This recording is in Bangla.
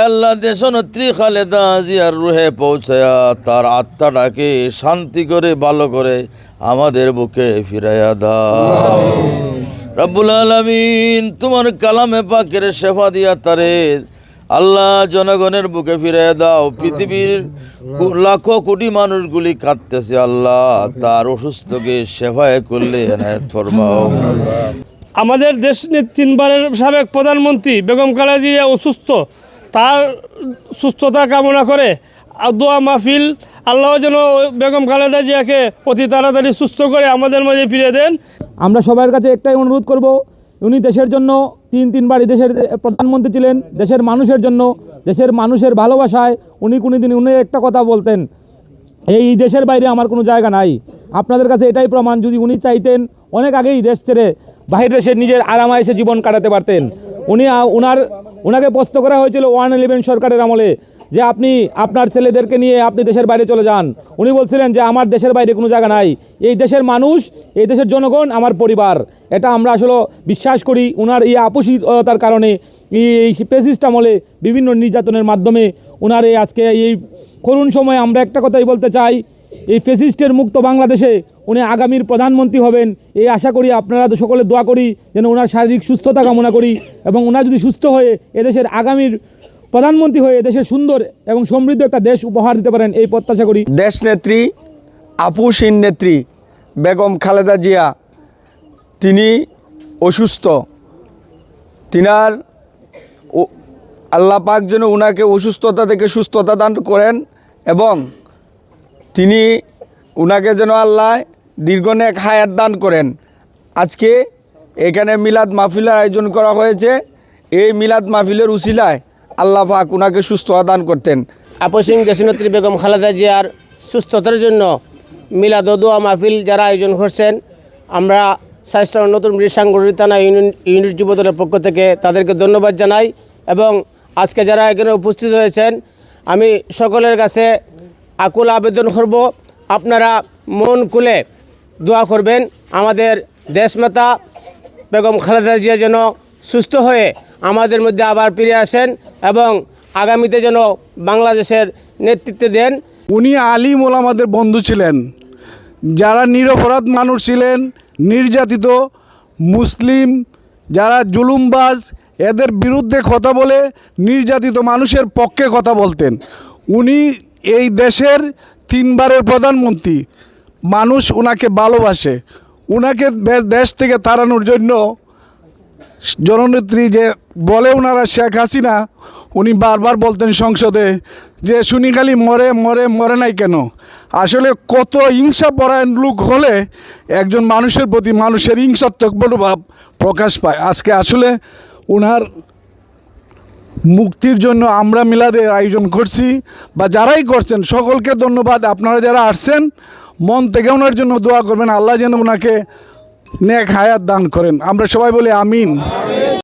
আল্লাহ দেশনেত্রী খালেদা জিয়ার রুহে পৌঁছায়া তার আত্মাটাকে শান্তি করে ভালো করে আমাদের বুকে ফিরাইয়া দাও। রব্বুল আলমিন তোমার কালামে পাকের শেফা দিয়া তারে আল্লাহ জনগণের বুকে ফিরে দাও। পৃথিবীর লাখো কোটি মানুষগুলি কাঁদতেছে আল্লাহ তার অসুস্থকে সেবায় করলে ফরমাও। আমাদের দেশ নে- তিনবারের সাবেক প্রধানমন্ত্রী বেগম খালেদা জিয়া অসুস্থ। তার সুস্থতা কামনা করে দোয়া মাহফিল, আল্লাহ যেন বেগম খালেদা জিয়াকে অতি তাড়াতাড়ি সুস্থ করে আমাদের মাঝে ফিরে দেন। আমরা সবার কাছে একটাই অনুরোধ করব, উনি দেশের জন্য তিন তিনবার দেশের প্রধানমন্ত্রী ছিলেন, দেশের মানুষের জন্য, দেশের মানুষের ভালোবাসায় উনি কোনো দিন উনি একটা কথা বলতেন, এই দেশের বাইরে আমার কোনো জায়গা নাই। আপনাদের কাছে এটাই প্রমাণ, যদি উনি চাইতেন অনেক আগেই দেশ ছেড়ে বাহির দেশে নিজের আরামায়েসে জীবন কাটাতে পারতেন। উনি উনার ওনাকে প্রস্ত করা হয়েছিল ওয়ান ইলেভেন সরকারের আমলে যে আপনি আপনার ছেলেদেরকে নিয়ে আপনি দেশের বাইরে চলে যান। উনি বলছিলেন যে আমার দেশের বাইরে কোনো জায়গা নাই। এই দেশের মানুষ, এই দেশের জনগণ আমার পরিবার। এটা আমরা আসলে বিশ্বাস করি। ওনার এই আপোষিতার কারণে এই পেসিস্ট আমলে বিভিন্ন নির্যাতনের মাধ্যমে ওনার এই আজকে এই করুণ সময়ে আমরা একটা কথাই বলতে চাই। এই ফেসিস্টের মুক্ত বাংলাদেশে উনি আগামীর প্রধানমন্ত্রী হবেন। এই আশা করি আপনারা তো সকলে দোয়া করি যেন ওনার শারীরিক সুস্থতা কামনা করি এবং ওনার যদি সুস্থ হয়ে এদেশের আগামীর প্রধানমন্ত্রী হয়ে দেশের সুন্দর এবং সমৃদ্ধ একটা দেশ উপহার দিতে পারেন, এই প্রত্যাশা করি। দেশনেত্রী আপুসীন নেত্রী, বেগম খালেদা জিয়া, তিনি অসুস্থ। তিনার ও- আল্লাহ পাক যেন উনাকে অসুস্থতা থেকে সুস্থতা দান করেন এবং তিনি উনাকে যেন আল্লাহ দীর্ঘনেক হায়াত দান করেন। আজকে এখানে মিলাদ মাহফিলের আয়োজন করা হয়েছে। এই মিলাদ মাহফিলের উসিলায় আল্লাহ পাক উনাকে সুস্থ দান করতেন। আপসিং দেশনেত্রী বেগম, খালেদা জিয়ার সুস্থতার জন্য মিলাদ দোয়া মাহফিল যারা আয়োজন করছেন, আমরা স্বাস্থ্য নতুন সাংগঠনিক থানা ইউনিট যুবদলের পক্ষ থেকে তাদেরকে ধন্যবাদ জানাই এবং আজকে যারা এখানে উপস্থিত হয়েছেন, আমি সকলের কাছে আকুল আবেদন করব। আপনারা মন খুলে দোয়া করবেন। আমাদের দেশমাতা বেগম খালেদা জিয়া যেন সুস্থ হয়ে আমাদের মধ্যে আবার ফিরে আসেন এবং আগামীতে যেন বাংলাদেশের নেতৃত্বে দেন। উনি আলিম ওলামাদের বন্ধু ছিলেন। যারা নিরপরাধ মানুষ ছিলেন, নির্যাতিত, মুসলিম, যারা জুলুমবাজ, এদের বিরুদ্ধে কথা বলে নির্যাতিত মানুষের পক্ষে কথা বলতেন। উনি এই দেশের তিনবারের প্রধানমন্ত্রী। মানুষ ওনাকে ভালোবাসে। ওনাকে দেশ থেকে তাড়ানোর জন্য জননেত্রী যে বলে ওনারা শেখ হাসিনা, উনি বারবার বলতেন সংসদে যে শুনি খালি মরে মরে মরে নাই কেন? আসলে কত হিংসা পরায়ণ লোক হলে একজন মানুষের প্রতি মানুষের হিংসাত্মক মনোভাব প্রকাশ পায়। আজকে আসলে ওনার মুক্তির জন্য আমরা মিলাদের আয়োজন করছি বা যারাই করছেন, সকলকে ধন্যবাদ। আপনারা যারা আসছেন, মন থেকে ওনার জন্য দোয়া করবেন। আল্লাহ যেন ওনাকে নেক হায়াত দান করেন। আমরা সবাই বলি আমিন।